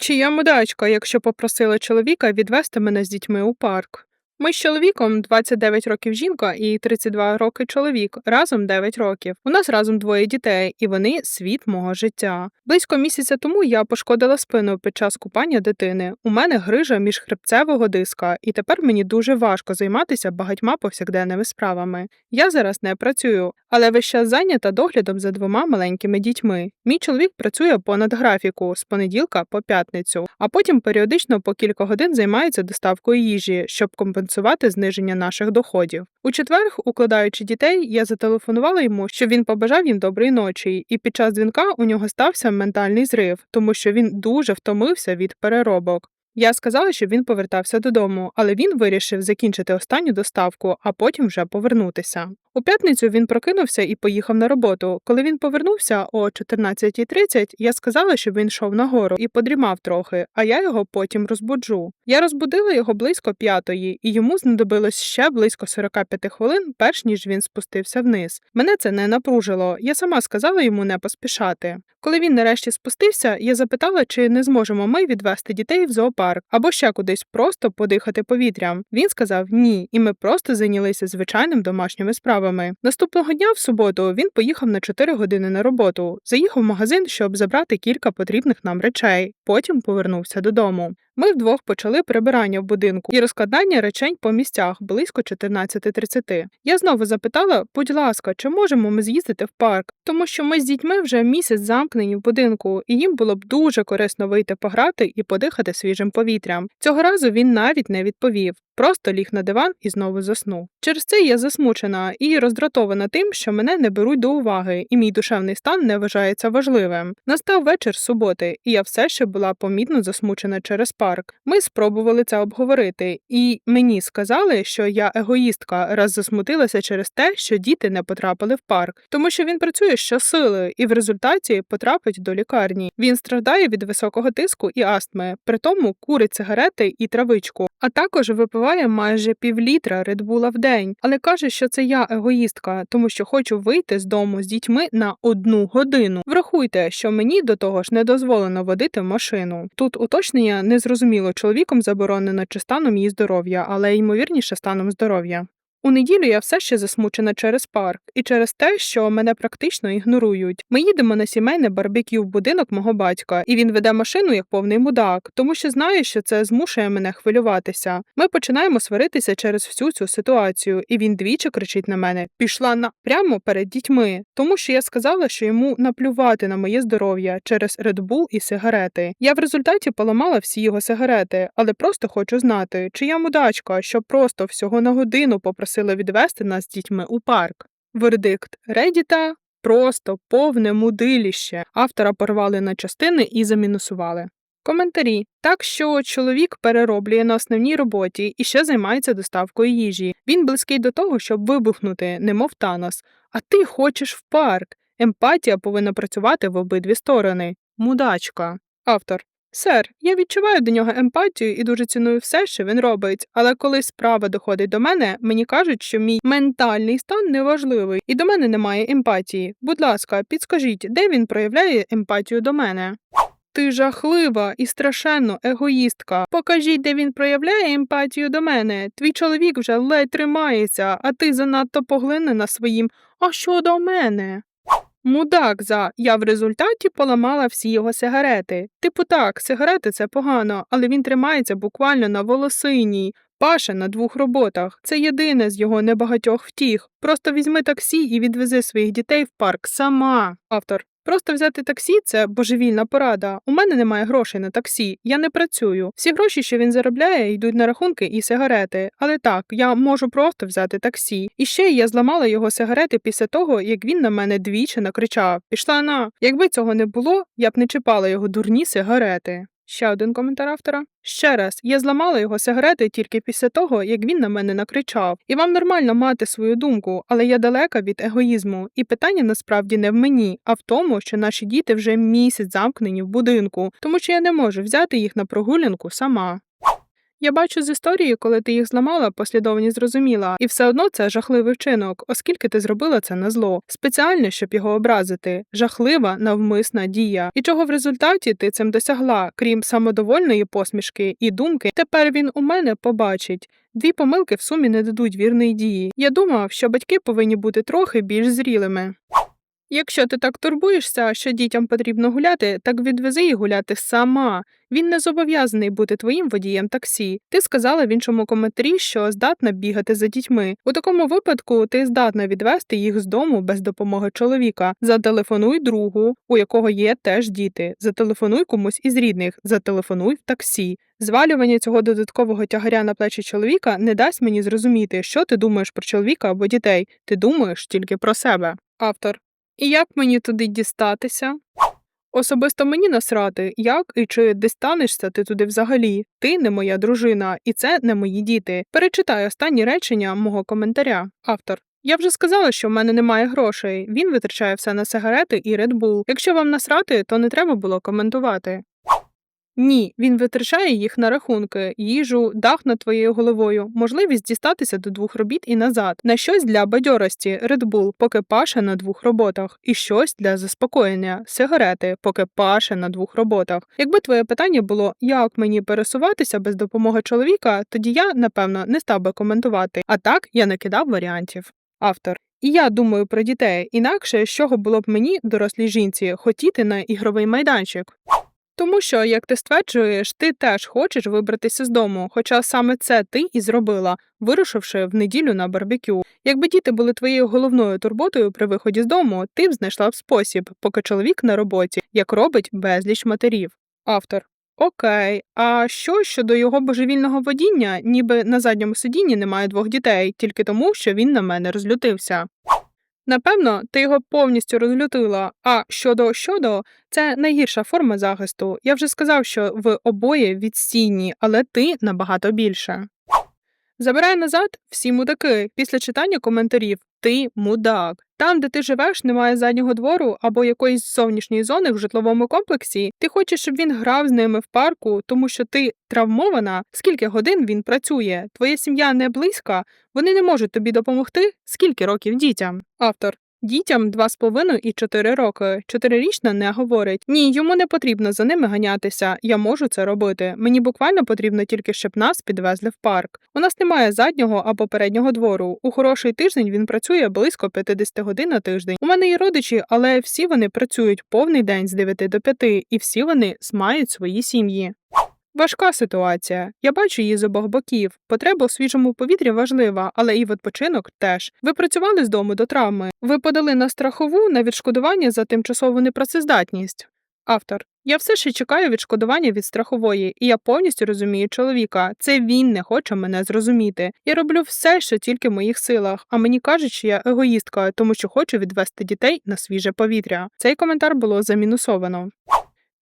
Чи я мудачка, якщо попросила чоловіка відвести мене з дітьми у парк? Ми з чоловіком 29 років жінка і 32 роки чоловік, разом 9 років. У нас разом двоє дітей, і вони світ мого життя. Близько місяця тому я пошкодила спину під час купання дитини. У мене грижа міжхребцевого диска, і тепер мені дуже важко займатися багатьма повсякденними справами. Я зараз не працюю, але весь час зайнята доглядом за двома маленькими дітьми. Мій чоловік працює понад графіку з понеділка по п'ятницю, а потім періодично по кілька годин займається доставкою їжі, щоб компенсувати зниження наших доходів. У четвер, укладаючи дітей, я зателефонувала йому, щоб він побажав їм доброї ночі, і під час дзвінка у нього стався ментальний зрив, тому що він дуже втомився від переробок. Я сказала, щоб він повертався додому, але він вирішив закінчити останню доставку, а потім вже повернутися. У п'ятницю він прокинувся і поїхав на роботу. Коли він повернувся о 14.30, я сказала, щоб він йшов нагору і подрімав трохи, а я його потім розбуджу. Я розбудила його близько п'ятої, і йому знадобилось ще близько 45 хвилин, перш ніж він спустився вниз. Мене це не напружило. Я сама сказала йому не поспішати. Коли він нарешті спустився, я запитала, чи не зможемо ми відвести дітей в зоопарк або ще кудись просто подихати повітрям. Він сказав ні, і ми просто зайнялися звичайним домашніми справами. Наступного дня, в суботу, він поїхав на 4 години на роботу, заїхав в магазин, щоб забрати кілька потрібних нам речей. Потім повернувся додому. Ми вдвох почали прибирання в будинку і розкладання речень по місцях близько 14.30. Я знову запитала, будь ласка, чи можемо ми з'їздити в парк, тому що ми з дітьми вже місяць замкнені в будинку, і їм було б дуже корисно вийти пограти і подихати свіжим повітрям. Цього разу він навіть не відповів. Просто ліг на диван і знову заснув. Через це я засмучена і роздратована тим, що мене не беруть до уваги, і мій душевний стан не вважається важливим. Настав вечір суботи, і я все ще була помітно засмучена через парк. Ми спробували це обговорити, і мені сказали, що я егоїстка, раз засмутилася через те, що діти не потрапили в парк, тому що він працює щосили і в результаті потрапить до лікарні. Він страждає від високого тиску і астми, при тому курить сигарети і травичку, а також випиває майже півлітра редбула в день, але каже, що це я егоїстка, тому що хочу вийти з дому з дітьми на одну годину. Врахуйте, що мені до того ж не дозволено водити машину. Тут уточнення незрозуміло, чоловіком заборонено чи станом її здоров'я, але ймовірніше станом здоров'я. У неділю я все ще засмучена через парк і через те, що мене практично ігнорують. Ми їдемо на сімейне барбекю в будинок мого батька, і він веде машину як повний мудак, тому що знає, що це змушує мене хвилюватися. Ми починаємо сваритися через всю цю ситуацію, і він двічі кричить на мене: пішла на прямо перед дітьми, тому що я сказала, що йому наплювати на моє здоров'я через Red Bull і сигарети. Я в результаті поламала всі його сигарети, але просто хочу знати, чи я мудачка, що просто всього на годину попросила відвести нас з дітьми у парк. Вердикт Редіта просто повне мудиліще. Автора порвали на частини і замінусували. Коментарі так, що чоловік перероблює на основній роботі і ще займається доставкою їжі. Він близький до того, щоб вибухнути, немов Танос. А ти хочеш в парк. Емпатія повинна працювати в обидві сторони. Мудачка. Автор. Сер, я відчуваю до нього емпатію і дуже ціную все, що він робить. Але коли справа доходить до мене, мені кажуть, що мій ментальний стан неважливий, і до мене немає емпатії. Будь ласка, підскажіть, де він проявляє емпатію до мене? Ти жахлива і страшенно егоїстка. Покажіть, де він проявляє емпатію до мене. Твій чоловік вже ледь тримається, а ти занадто поглинена своїм. А що до мене? Мудак за я в результаті поламала всі його сигарети. Типу так, сигарети це погано, але він тримається буквально на волосиній. Паша на двох роботах. Це єдине з його небагатьох втіх. Просто візьми таксі і відвези своїх дітей в парк сама. Автор. Просто взяти таксі це божевільна порада. У мене немає грошей на таксі, я не працюю. Всі гроші, що він заробляє, йдуть на рахунки і сигарети. Але так, я можу просто взяти таксі. І ще я зламала його сигарети після того, як він на мене двічі накричав: Пішла на. Якби цього не було, я б не чіпала його дурні сигарети. Ще один коментар автора. Ще раз, я зламала його сигарети тільки після того, як він на мене накричав. І вам нормально мати свою думку, але я далека від егоїзму. І питання насправді не в мені, а в тому, що наші діти вже місяць замкнені в будинку, тому що я не можу взяти їх на прогулянку сама. Я бачу з історії, коли ти їх зламала, послідовність зрозуміла, і все одно це жахливий вчинок, оскільки ти зробила це на зло, спеціально, щоб його образити. Жахлива навмисна дія. І чого в результаті ти цим досягла, крім самодовольної посмішки і думки, тепер він у мене побачить. Дві помилки в сумі не дадуть вірної дії. Я думав, що батьки повинні бути трохи більш зрілими. Якщо ти так турбуєшся, що дітям потрібно гуляти, так відвези їх гуляти сама. Він не зобов'язаний бути твоїм водієм таксі. Ти сказала в іншому коментарі, що здатна бігати за дітьми. У такому випадку ти здатна відвести їх з дому без допомоги чоловіка. Зателефонуй другу, у якого є теж діти. Зателефонуй комусь із рідних, зателефонуй в таксі. Звалювання цього додаткового тягаря на плечі чоловіка не дасть мені зрозуміти, що ти думаєш про чоловіка або дітей. Ти думаєш тільки про себе. Автор. І як мені туди дістатися? Особисто мені насрати, як і чи дістанешся ти туди взагалі. Ти не моя дружина, і це не мої діти. Перечитай останні речення мого коментаря. Автор. Я вже сказала, що в мене немає грошей. Він витрачає все на сигарети і Red Bull. Якщо вам насрати, то не треба було коментувати. Ні, він витрачає їх на рахунки, їжу, дах над твоєю головою, можливість дістатися до двох робіт і назад, на щось для бадьорості, Bull, поки паше на двох роботах, і щось для заспокоєння, сигарети, поки паше на двох роботах. Якби твоє питання було, як мені пересуватися без допомоги чоловіка, тоді я, напевно, не став би коментувати. А так я накидав варіантів. Автор. І я думаю про дітей, інакше з чого було б мені, дорослій жінці, хотіти на ігровий майданчик. Тому що, як ти стверджуєш, ти теж хочеш вибратися з дому, хоча саме це ти і зробила, вирушивши в неділю на барбекю. Якби діти були твоєю головною турботою при виході з дому, ти б знайшла б спосіб, поки чоловік на роботі, як робить безліч матерів. Автор. Окей, а що щодо його божевільного водіння, ніби на задньому сидінні немає двох дітей, тільки тому, що він на мене розлютився. Напевно, ти його повністю розлютила. А щодо щодо, це найгірша форма захисту. Я вже сказав, що в обоє відстійні, але ти набагато більше. Забирай назад всі мудаки. Після читання коментарів ти мудак. Там, де ти живеш, немає заднього двору або якоїсь зовнішньої зони в житловому комплексі. Ти хочеш, щоб він грав з ними в парку, тому що ти травмована. Скільки годин він працює? Твоя сім'я не близька, вони не можуть тобі допомогти. Скільки років дітям? Автор. Дітям 2,5 і 4 роки. Чотирирічна не говорить. Ні, йому не потрібно за ними ганятися. Я можу це робити. Мені буквально потрібно тільки, щоб нас підвезли в парк. У нас немає заднього або переднього двору. У хороший тиждень він працює близько 50 годин на тиждень. У мене є родичі, але всі вони працюють повний день з 9 до 5, і всі вони мають свої сім'ї. Важка ситуація. Я бачу її з обох боків. Потреба у свіжому повітрі важлива, але і відпочинок теж. Ви працювали з дому до травми. Ви подали на страхову на відшкодування за тимчасову непрацездатність. Автор. Я все ще чекаю відшкодування від страхової, і я повністю розумію чоловіка. Це він не хоче мене зрозуміти. Я роблю все, що тільки в моїх силах, а мені кажуть, що я егоїстка, тому що хочу відвести дітей на свіже повітря. Цей коментар було замінусовано.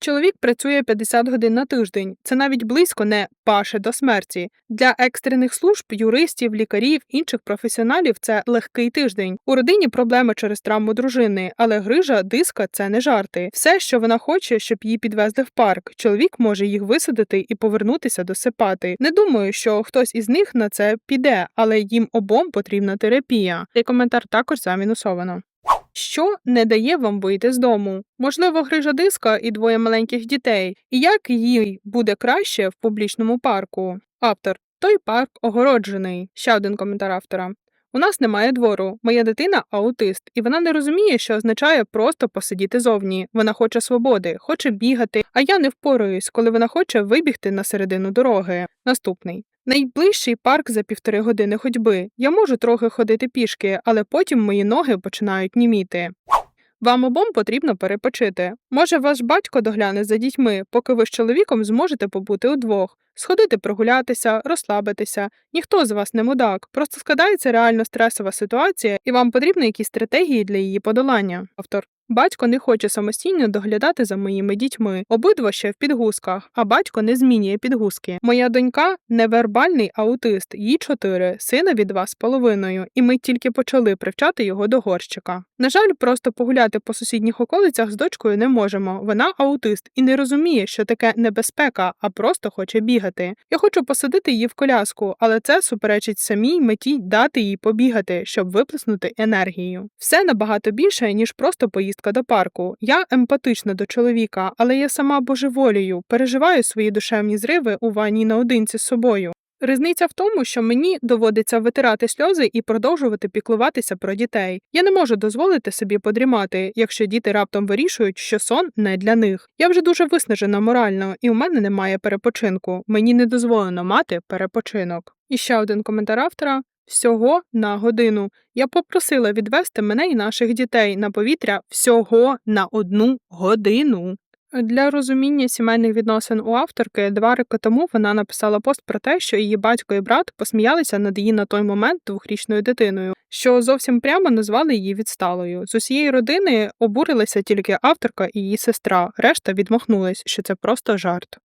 Чоловік працює 50 годин на тиждень. Це навіть близько не паше до смерті. Для екстрених служб, юристів, лікарів, інших професіоналів це легкий тиждень. У родині проблеми через травму дружини, але грижа, диска це не жарти. Все, що вона хоче, щоб її підвезли в парк. Чоловік може їх висадити і повернутися до сипати. Не думаю, що хтось із них на це піде, але їм обом потрібна терапія. Цей коментар також замінусовано. Що не дає вам вийти з дому? Можливо, грижа диска і двоє маленьких дітей. І як їй буде краще в публічному парку? Автор той парк огороджений. Ще один коментар автора. У нас немає двору. Моя дитина аутист, і вона не розуміє, що означає просто посидіти зовні. Вона хоче свободи, хоче бігати, а я не впораюсь, коли вона хоче вибігти на середину дороги. Наступний. Найближчий парк за півтори години ходьби. Я можу трохи ходити пішки, але потім мої ноги починають німіти. Вам обом потрібно перепочити. Може, ваш батько догляне за дітьми, поки ви з чоловіком зможете побути удвох, сходити прогулятися, розслабитися. Ніхто з вас не мудак, просто складається реально стресова ситуація, і вам потрібні якісь стратегії для її подолання. Автор. Батько не хоче самостійно доглядати за моїми дітьми. Обидва ще в підгузках, а батько не змінює підгузки. Моя донька невербальний аутист, їй чотири, сина від два з половиною, і ми тільки почали привчати його до горщика. На жаль, просто погуляти по сусідніх околицях з дочкою не можемо. Вона аутист і не розуміє, що таке небезпека, а просто хоче бігати. Я хочу посадити її в коляску, але це суперечить самій меті дати їй побігати, щоб виплеснути енергію. Все набагато більше, ніж просто поїздка до парку. Я емпатична до чоловіка, але я сама божеволію, переживаю свої душевні зриви у ванні наодинці з собою. Різниця в тому, що мені доводиться витирати сльози і продовжувати піклуватися про дітей. Я не можу дозволити собі подрімати, якщо діти раптом вирішують, що сон не для них. Я вже дуже виснажена морально, і у мене немає перепочинку. Мені не дозволено мати перепочинок. І ще один коментар автора. Всього на годину. Я попросила відвести мене і наших дітей на повітря всього на одну годину. Для розуміння сімейних відносин у авторки два роки тому вона написала пост про те, що її батько і брат посміялися над її на той момент двохрічною дитиною, що зовсім прямо назвали її відсталою. З усієї родини обурилися тільки авторка і її сестра. Решта відмахнулась, що це просто жарт.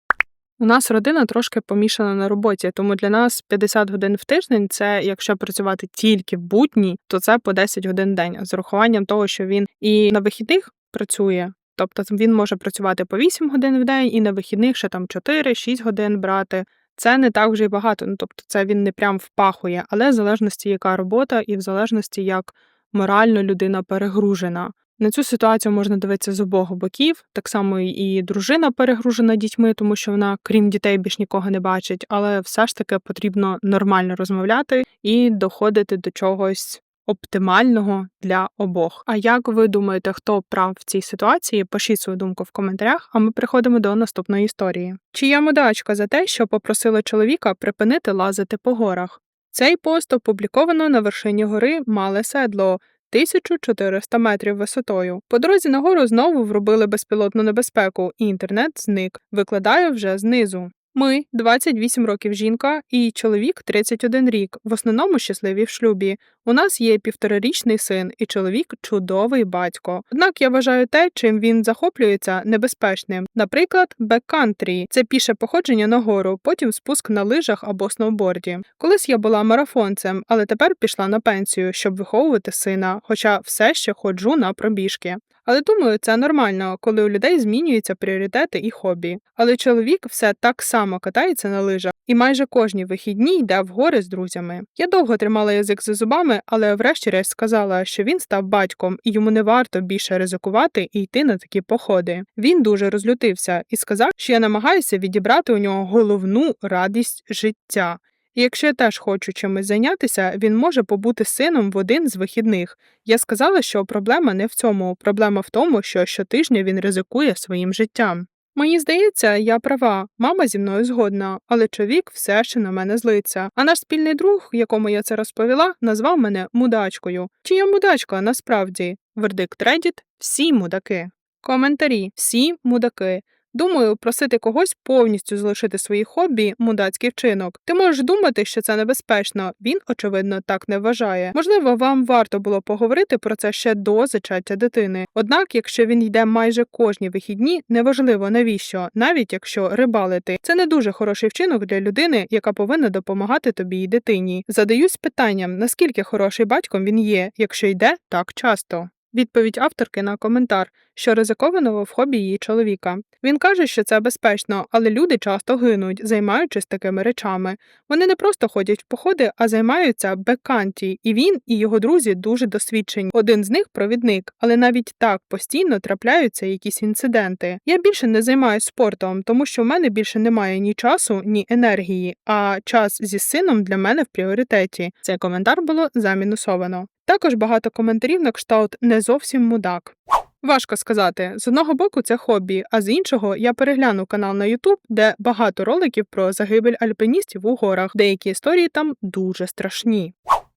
У нас родина трошки помішана на роботі, тому для нас 50 годин в тиждень це якщо працювати тільки в будні, то це по 10 годин в день. З урахуванням того, що він і на вихідних працює. Тобто він може працювати по 8 годин в день і на вихідних ще там 4-6 годин брати. Це не так вже й багато. Ну тобто, це він не прям впахує, але в залежності, яка робота, і в залежності, як морально людина перегружена. На цю ситуацію можна дивитися з обох боків. Так само і дружина перегружена дітьми, тому що вона, крім дітей, більш нікого не бачить, але все ж таки потрібно нормально розмовляти і доходити до чогось оптимального для обох. А як ви думаєте, хто прав в цій ситуації? Пишіть свою думку в коментарях, а ми приходимо до наступної історії. Чия мудачка за те, що попросила чоловіка припинити лазити по горах? Цей пост опубліковано на вершині гори Мале Седло. 1400 метрів висотою. По дорозі нагору знову вробили безпілотну небезпеку, і інтернет зник. Викладаю вже знизу. Ми 28 років жінка і чоловік 31 рік, в основному щасливі в шлюбі. У нас є півторарічний син, і чоловік чудовий батько. Однак я вважаю те, чим він захоплюється, небезпечним. Наприклад, беккантрі це піше походження на гору, потім спуск на лижах або сноуборді. Колись я була марафонцем, але тепер пішла на пенсію, щоб виховувати сина, хоча все ще ходжу на пробіжки. Але думаю, це нормально, коли у людей змінюються пріоритети і хобі. Але чоловік все так само катається на лижах і майже кожні вихідні йде в гори з друзями. Я довго тримала язик за зубами, але врешті-решт сказала, що він став батьком і йому не варто більше ризикувати і йти на такі походи. Він дуже розлютився і сказав, що я намагаюся відібрати у нього головну радість життя. Якщо я теж хочу чимось зайнятися, він може побути сином в один з вихідних. Я сказала, що проблема не в цьому, проблема в тому, що щотижня він ризикує своїм життям. Мені здається, я права, мама зі мною згодна, але чоловік все ще на мене злиться. А наш спільний друг, якому я це розповіла, назвав мене мудачкою. Чи я мудачка насправді? Вердикт Reddit – всі мудаки. Коментарі всі мудаки. Думаю, просити когось повністю залишити свої хобі мудацький вчинок. Ти можеш думати, що це небезпечно. Він, очевидно, так не вважає. Можливо, вам варто було поговорити про це ще до зачаття дитини. Однак, якщо він йде майже кожні вихідні, неважливо навіщо, навіть якщо рибалити, це не дуже хороший вчинок для людини, яка повинна допомагати тобі і дитині. Задаюсь питанням, наскільки хороший батьком він є, якщо йде так часто. Відповідь авторки на коментар, що ризикованого в хобі її чоловіка. Він каже, що це безпечно, але люди часто гинуть, займаючись такими речами. Вони не просто ходять в походи, а займаються беканті, і він і його друзі дуже досвідчені. Один з них провідник, але навіть так постійно трапляються якісь інциденти. Я більше не займаюся спортом, тому що в мене більше немає ні часу, ні енергії, а час зі сином для мене в пріоритеті. Цей коментар було замінусовано. Також багато коментарів на кшталт не зовсім мудак. Важко сказати, з одного боку це хобі, а з іншого я перегляну канал на YouTube, де багато роликів про загибель альпіністів у горах. Деякі історії там дуже страшні.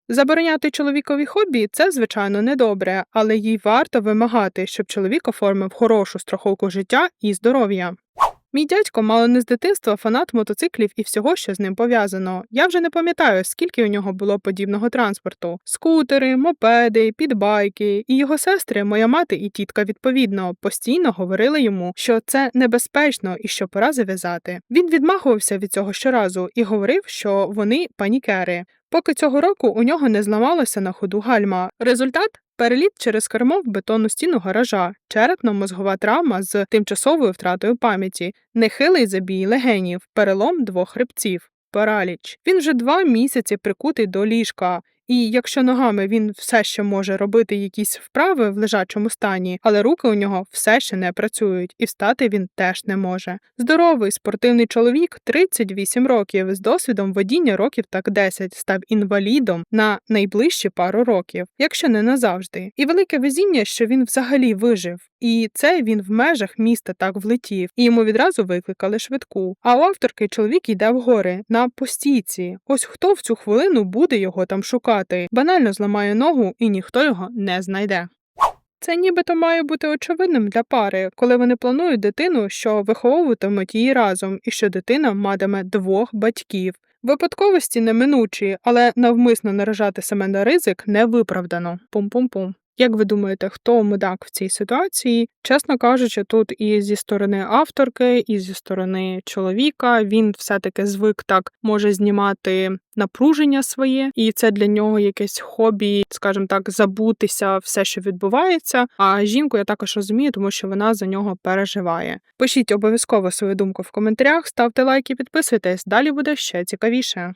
Забороняти чоловікові хобі це, звичайно, недобре, але їй варто вимагати, щоб чоловік оформив хорошу страховку життя і здоров'я. Мій дядько мало не з дитинства фанат мотоциклів і всього, що з ним пов'язано. Я вже не пам'ятаю, скільки у нього було подібного транспорту: скутери, мопеди, підбайки. І його сестри, моя мати і тітка, відповідно, постійно говорили йому, що це небезпечно і що пора зав'язати. Він відмахувався від цього щоразу і говорив, що вони панікери. Поки цього року у нього не зламалося на ходу гальма. Результат переліт через кермо в бетонну стіну гаража, черепно-мозгова травма з тимчасовою втратою пам'яті, нехилий забій легенів, перелом двох хребців. Параліч. Він вже два місяці прикутий до ліжка, і якщо ногами він все ще може робити якісь вправи в лежачому стані, але руки у нього все ще не працюють, і встати він теж не може. Здоровий спортивний чоловік 38 років з досвідом водіння років так 10, став інвалідом на найближчі пару років, якщо не назавжди. І велике везіння, що він взагалі вижив. І це він в межах міста так влетів, і йому відразу викликали швидку. А у авторки чоловік йде в гори на постійці. Ось хто в цю хвилину буде його там шукати, банально зламає ногу, і ніхто його не знайде. Це нібито має бути очевидним для пари, коли вони планують дитину, що виховуватимуть її разом, і що дитина матиме двох батьків. Випадковості неминучі, але навмисно наражати себе на ризик не виправдано. Пум-пум-пум. Як ви думаєте, хто мудак в цій ситуації? Чесно кажучи, тут і зі сторони авторки, і зі сторони чоловіка він все-таки звик так може знімати напруження своє, і це для нього якесь хобі, скажімо так, забутися все, що відбувається. А жінку я також розумію, тому що вона за нього переживає. Пишіть обов'язково свою думку в коментарях, ставте лайки, підписуйтесь. Далі буде ще цікавіше.